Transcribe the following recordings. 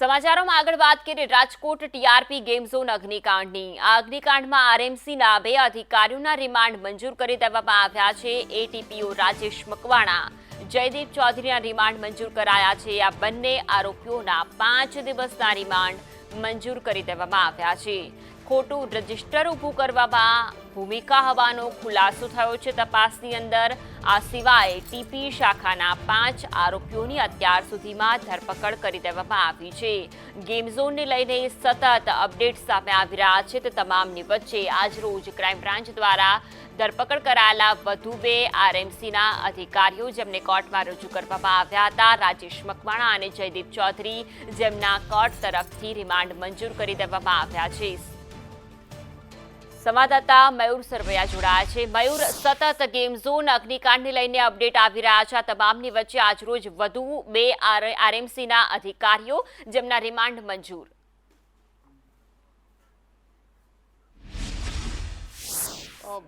સમાચારોમાં આગળ વાત કરીએ, રાજકોટ ટીઆરપી ગેમ ઝોન અગ્નિકાંડની. આ અગ્નિકાંડમાં આરએમસીના બે અધિકારીઓના રિમાન્ડ મંજૂર કરી દેવામાં આવ્યા છે. એટીપીઓ રાજેશ મકવાણા જયદીપ ચૌધરીના રિમાન્ડ મંજૂર કરાયા છે. આ બંને આરોપીઓના પાંચ દિવસના રિમાન્ડ મંજૂર કરી દેવામાં આવ્યા છે. ખોટું રજિસ્ટર ઊભું કરવામાં ભૂમિકા હોવાનો ખુલાસો થયો છે તપાસની અંદર. આ સિવાય ટીપી શાખાના પાંચ આરોપીઓની અત્યાર સુધીમાં ધરપકડ કરી દેવામાં આવી છે. ગેમ ઝોનને લઈને સતત અપડેટ સામે આવી રહ્યા છે તે તમામની વચ્ચે આજરોજ ક્રાઇમ બ્રાન્ચ દ્વારા ધરપકડ કરાયેલા વધુ બે આરએમસીના અધિકારીઓ જેમને કોર્ટમાં રજૂ કરવામાં આવ્યા હતા, રાજેશ મકવાણા અને જયદીપ ચૌધરી જેમના કોર્ટ તરફથી રિમાન્ડ મંજૂર કરી દેવામાં આવ્યા છે. સંવાદદાતા મયુર સરવૈયા જોડાયા છે. મયુર, સતત ગેમ ઝોન અગ્નિકાંડને લઈને અપડેટ આવી રહ્યા છે. તમામની વચ્ચે આજરોજ વધુ બે આરએમસીના અધિકારીઓ, જેમના રિમાન્ડ મંજૂર.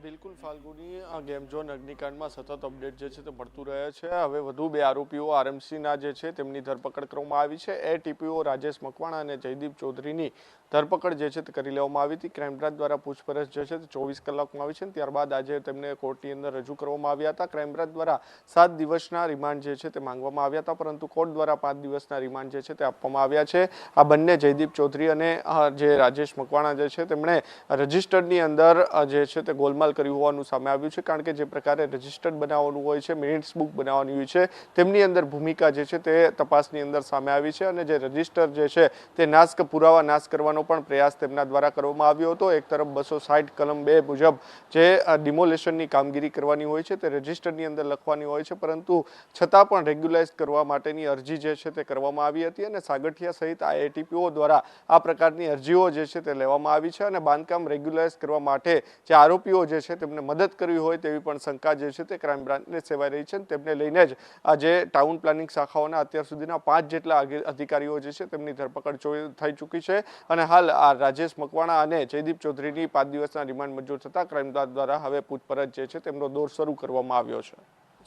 બિલકુલ ફાલ્ગુની. ગેમ ઝોન અગ્નિકાંડમાં સતત અપડેટ જે છે તે મળતું રહે છે. હવે વધુ બે આરોપીઓ આરએમસીના જે છે તેમની ધરપકડ કરવામાં આવી છે. એ ટીપીઓ રાજેશ મકવાણા અને જયદીપ ચૌધરીની ધરપકડ જે છે તે કરી લેવામાં આવી હતી. ક્રાઇમ બ્રાન્ચ દ્વારા પૂછપરછ જે છે તે ચોવીસ કલાકમાં આવી છે ત્યારબાદ આજે તેમને કોર્ટની અંદર રજૂ કરવામાં આવ્યા હતા. ક્રાઇમ બ્રાન્ચ દ્વારા સાત દિવસના રિમાન્ડ જે છે તે માંગવામાં આવ્યા હતા, પરંતુ કોર્ટ દ્વારા પાંચ દિવસના રિમાન્ડ જે છે તે આપવામાં આવ્યા છે. આ બંને જયદીપ ચૌધરી અને જે રાજેશ મકવાણા જે છે તેમણે રજિસ્ટર્ડની અંદર જે છે તે ગોલમાલ કર્યું હોવાનું સામે આવ્યું છે, કારણ કે જે પ્રકારે રજિસ્ટર્ડ બનાવવાનું હોય છે, મિનિટ્સ બુક બનાવવાની હોય છે, તેમની અંદર ભૂમિકા જે છે તે તપાસની અંદર સામે આવી છે અને જે રજિસ્ટર જે છે તે નાસ્ક પુરાવા નાશ કરવાનો પણ પ્રયાસ તેમના દ્વારા કરવામાં આવ્યો હતો. એક તરફ બસો સાઠ કલમ બે મુજબ જે ડિમોલેશનની કામગીરી કરવાની હોય છે તે રજિસ્ટરની અંદર લખવાની હોય છે. પરંતુ છતાં પણ રેગ્યુલાઇઝ કરવા માટેની અરજી જે છે તે કરવામાં આવી હતી અને સાગઠિયા સહિત આ એટીપીઓ દ્વારા આ પ્રકારની અરજીઓ જે છે તે લેવામાં આવી છે અને બાંધકામ રેગ્યુલાઇઝ કરવા માટે જે આરોપીઓ જે છે તેમને મદદ કરવી હોય તેવી પણ શંકા જે છે તે ક્રાઇમ બ્રાન્ચને સેવાઈ રહી છે તેમને લઈને જ આ જે ટાઉન પ્લાનિંગ શાખાઓના અત્યાર સુધીના પાંચ જેટલા અધિ- અધિકારીઓ જે છે તેમની ધરપકડ થઈ ચૂકી છે. અને હાલ આ રાજેશ મકવાણા અને જયદીપ ચૌધરીની પાંચ દિવસના રિમાન્ડ મંજૂર થતા ક્રાઇમ દ્વારા હવે પૂછપરછ જે છે તેમનો દોર શરૂ કરવામાં આવ્યો છે.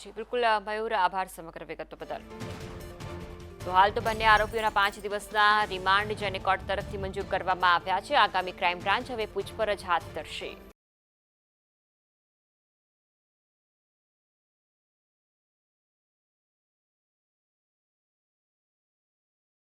જી, બિલકુલ મયુર, આભાર સમગ્ર વિગતો બદલ. તો હાલ તો બંને આરોપીઓના પાંચ દિવસના રિમાન્ડ જેને કોર્ટ તરફથી મંજૂર કરવામાં આવ્યા છે. આગામી ક્રાઇમ બ્રાન્ચ હવે પૂછપરછ હાથ ધરશે.